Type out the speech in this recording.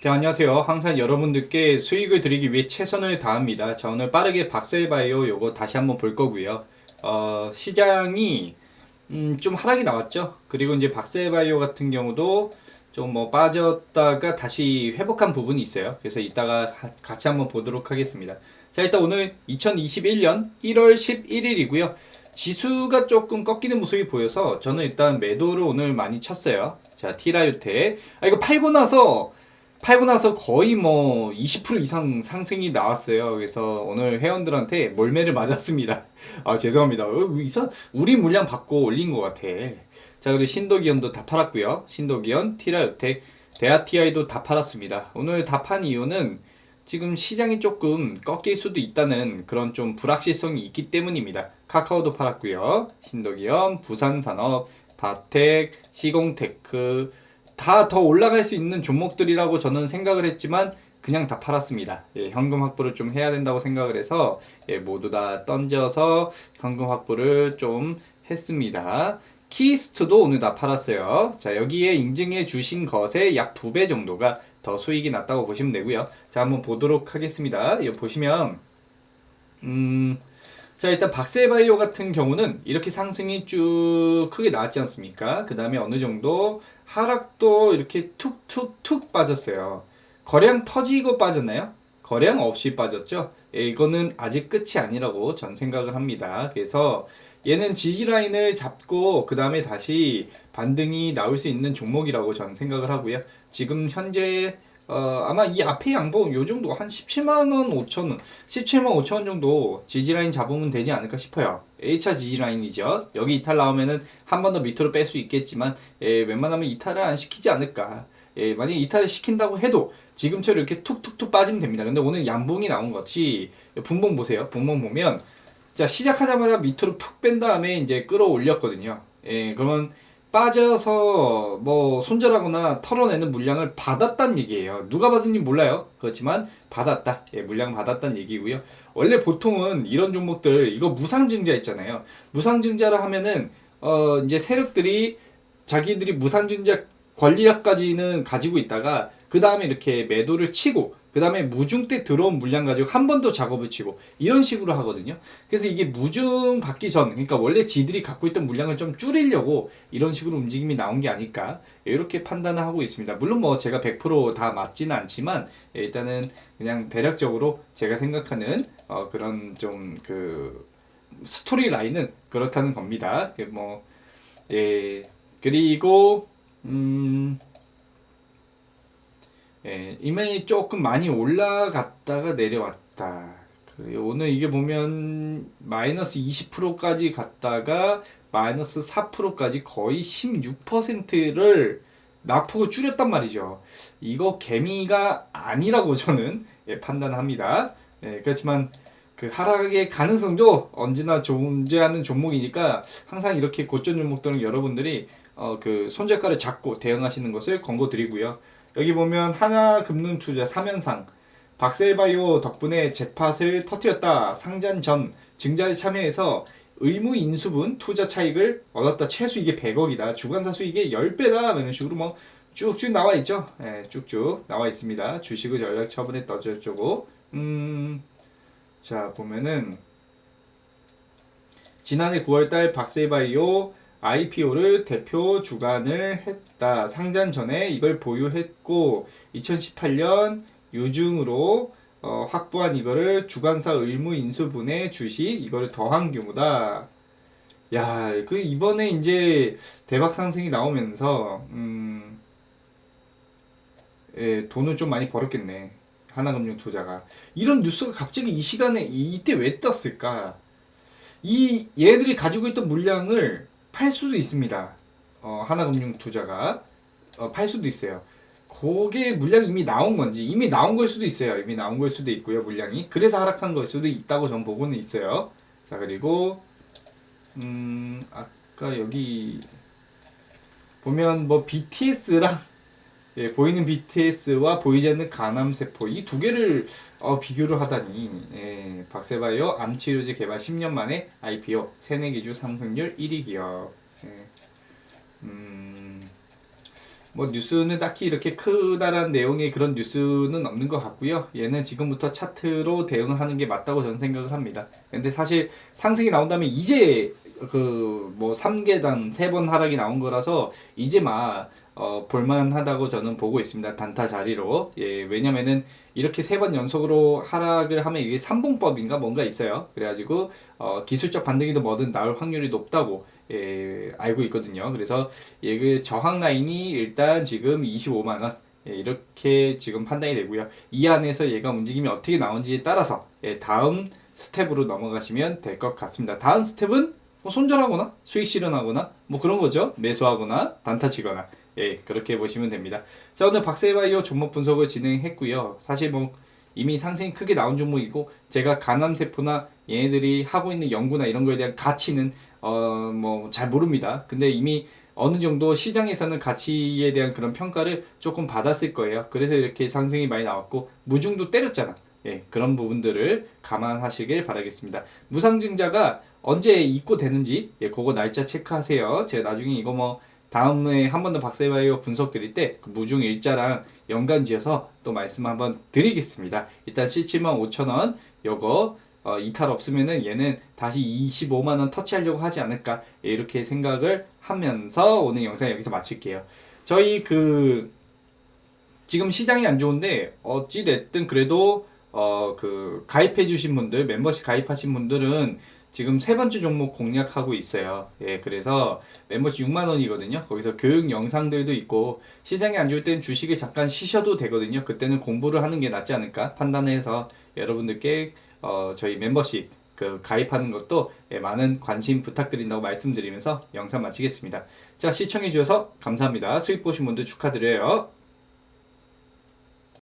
자, 안녕하세요. 항상 여러분들께 수익을 드리기 위해 최선을 다합니다. 자, 오늘 빠르게 박셀바이오 요거 다시 한번 볼 거고요. 어, 시장이 음, 좀 하락이 나왔죠. 그리고 이제 박셀바이오 같은 경우도 좀 뭐 빠졌다가 다시 회복한 부분이 있어요. 그래서 이따가 하- 같이 한번 보도록 하겠습니다. 자, 일단 오늘 2021년 1월 11일이고요. 지수가 조금 꺾이는 모습이 보여서 저는 일단 매도를 오늘 많이 쳤어요. 자, 티라유테. 아, 이거 팔고 나서 팔고 나서 거의 뭐 20% 이상 상승이 나왔어요. 그래서 오늘 회원들한테 몰매를 맞았습니다. 아, 죄송합니다. 어, 우리 물량 받고 올린 것 같아. 자, 그리고 신도기현도 다 팔았고요. 신도기현, 티라유텍, 데아티아이도 다 팔았습니다. 오늘 다 판 이유는 지금 시장이 조금 꺾일 수도 있다는 그런 좀 불확실성이 있기 때문입니다. 카카오도 팔았고요. 신도기현, 부산산업, 바텍, 시공테크 다 더 올라갈 수 있는 종목들이라고 저는 생각을 했지만 그냥 다 팔았습니다. 예, 현금 확보를 좀 해야 된다고 생각을 해서 예, 모두 다 던져서 현금 확보를 좀 했습니다. 키스트도 오늘 다 팔았어요. 자, 여기에 인증해 주신 것의 약 두 배 정도가 더 수익이 났다고 보시면 되고요. 자, 한번 보도록 하겠습니다. 이거 보시면 음, 자, 일단 박세바이오 같은 경우는 이렇게 상승이 쭉 크게 나왔지 않습니까? 그 다음에 어느 정도 하락도 이렇게 툭툭툭 빠졌어요. 거래량 터지고 빠졌나요? 거래량 없이 빠졌죠? 예, 이거는 아직 끝이 아니라고 전 생각을 합니다. 그래서 얘는 지지라인을 잡고 그 다음에 다시 반등이 나올 수 있는 종목이라고 전 생각을 하고요. 지금 현재 어, 아마 이 앞에 양봉 요 정도 한 17만 원 5천 원, 17만 5천 원 정도 지지라인 잡으면 되지 않을까 싶어요. 1차 지지라인이죠. 여기 이탈 나오면은 한 번 더 밑으로 뺄 수 있겠지만 예, 웬만하면 이탈을 안 시키지 않을까. 예, 만약에 이탈을 시킨다고 해도 지금처럼 이렇게 툭툭툭 빠지면 됩니다. 근데 오늘 양봉이 나온 것이 분봉 보세요. 분봉 보면 자 시작하자마자 밑으로 푹 뺀 다음에 이제 끌어올렸거든요. 예, 그러면 빠져서 뭐 손절하거나 털어내는 물량을 받았단 얘기예요. 누가 받은지 몰라요. 그렇지만 받았다. 예, 물량 받았단 얘기고요. 원래 보통은 이런 종목들 이거 무상증자 있잖아요. 무상증자를 하면은 어 이제 세력들이 자기들이 무상증자 권리락까지는 가지고 있다가 그 다음에 이렇게 매도를 치고 그 다음에 무중 때 들어온 물량 가지고 한 번 더 작업을 치고 이런 식으로 하거든요. 그래서 이게 무중 받기 전, 그러니까 원래 지들이 갖고 있던 물량을 좀 줄이려고 이런 식으로 움직임이 나온 게 아닐까 이렇게 판단을 하고 있습니다. 물론 뭐 제가 100%다 맞지는 않지만 예, 일단은 그냥 대략적으로 제가 생각하는 어 그런 좀 그 스토리 라인은 그렇다는 겁니다. 그뭐 예, 그리고 음. 예, 이면이 조금 많이 올라갔다가 내려왔다. 오늘 이게 보면 마이너스 20%까지 갔다가 마이너스 4%까지 거의 16%를 낙폭을 줄였단 말이죠. 이거 개미가 아니라고 저는 예, 판단합니다. 예, 그렇지만 그 하락의 가능성도 언제나 존재하는 종목이니까 항상 이렇게 고점 종목들은 여러분들이 어, 그 손절가를 잡고 대응하시는 것을 권고드리고요. 여기 보면 하나 금융 투자 3연상 박셀바이오 덕분에 잭팟을 터뜨렸다. 상장 전 증자에 참여해서 의무 인수분 투자 차익을 얻었다. 최소 이게 100억이다. 주관사 수익의 10배다. 이런 식으로 뭐 쭉쭉 나와 있죠. 예, 쭉쭉 나와 있습니다. 주식을 전략 처분했다. 어쩌고. 음, 자, 보면은 지난해 9월달 박셀바이오 IPO를 대표 주관을 했다. 상장 전에 이걸 보유했고 2018년 유증으로 어, 확보한 이거를 주관사 의무 인수분해 주식 이거를 더한 규모다. 야, 그 이번에 이제 대박 상승이 나오면서 음, 예, 돈을 좀 많이 벌었겠네. 하나금융 투자가 이런 뉴스가 갑자기 이 시간에 이- 이때 왜 떴을까? 이 얘네들이 가지고 있던 물량을 팔 수도 있습니다. 어, 하나금융 투자가 어, 팔 수도 있어요. 그게 물량이 이미 나온 건지 이미 나온 걸 수도 있어요. 이미 나온 걸 수도 있고요. 물량이 그래서 하락한 걸 수도 있다고 전 보고는 있어요. 자 그리고 음 아까 여기 보면 뭐 BTS랑 예, 보이는 BTS와 보이지 않는 간암세포 이 두 개를 어, 비교를 하다니 예, 박세바이오 암치료제 개발 10년 만에 IPO 세뇌기주 상승률 1위 기업 예. 음, 뭐 뉴스는 딱히 이렇게 크다란 내용의 그런 뉴스는 없는 것 같고요. 얘는 지금부터 차트로 대응을 하는 게 맞다고 저는 생각을 합니다. 근데 사실 상승이 나온다면 이제 그 뭐 3계단 3번 하락이 나온 거라서 이제 막 어, 볼만하다고 저는 보고 있습니다. 단타 자리로. 예, 왜냐면은 이렇게 세 번 연속으로 하락을 하면 이게 삼봉법인가 뭔가 있어요. 그래가지고 어, 기술적 반등이든 뭐든 나올 확률이 높다고 예, 알고 있거든요. 그래서 예, 그 저항 라인이 일단 지금 25만 원. 예, 이렇게 지금 판단이 되고요. 이 안에서 얘가 움직임이 어떻게 나온지에 따라서 예, 다음 스텝으로 넘어가시면 될 것 같습니다. 다음 스텝은 뭐 손절하거나 수익 실현하거나 뭐 그런 거죠. 매수하거나 단타 치거나 예, 그렇게 보시면 됩니다. 자, 오늘 박세바이오 종목 분석을 진행했고요. 사실 뭐 이미 상승이 크게 나온 종목이고 제가 간암세포나 얘네들이 하고 있는 연구나 이런 거에 대한 가치는 어 뭐 잘 모릅니다. 근데 이미 어느 정도 시장에서는 가치에 대한 그런 평가를 조금 받았을 거예요. 그래서 이렇게 상승이 많이 나왔고 무중도 때렸잖아. 예, 그런 부분들을 감안하시길 바라겠습니다. 무상증자가 언제 입고 되는지 예, 그거 날짜 체크하세요. 제가 나중에 이거 뭐 다음에 한 번 더 박세바이오 분석 드릴 때 그 무중 일자랑 연관 지어서 또 말씀 한번 드리겠습니다. 일단 17만 5천 원 요거 어, 이탈 없으면은 얘는 다시 25만 원 터치하려고 하지 않을까 예, 이렇게 생각을 하면서 오늘 영상 여기서 마칠게요. 저희 그 지금 시장이 안 좋은데 어찌 됐든 그래도 어 그 가입해 주신 분들 멤버십 가입하신 분들은 지금 세 번째 종목 공략하고 있어요. 예, 그래서 멤버십 6만 원이거든요. 거기서 교육 영상들도 있고 시장이 안 좋을 땐 주식을 잠깐 쉬셔도 되거든요. 그때는 공부를 하는 게 낫지 않을까 판단해서 여러분들께 어 저희 멤버십 그 가입하는 것도 예, 많은 관심 부탁드린다고 말씀드리면서 영상 마치겠습니다. 자, 시청해 주셔서 감사합니다. 수익 보신 분들 축하드려요.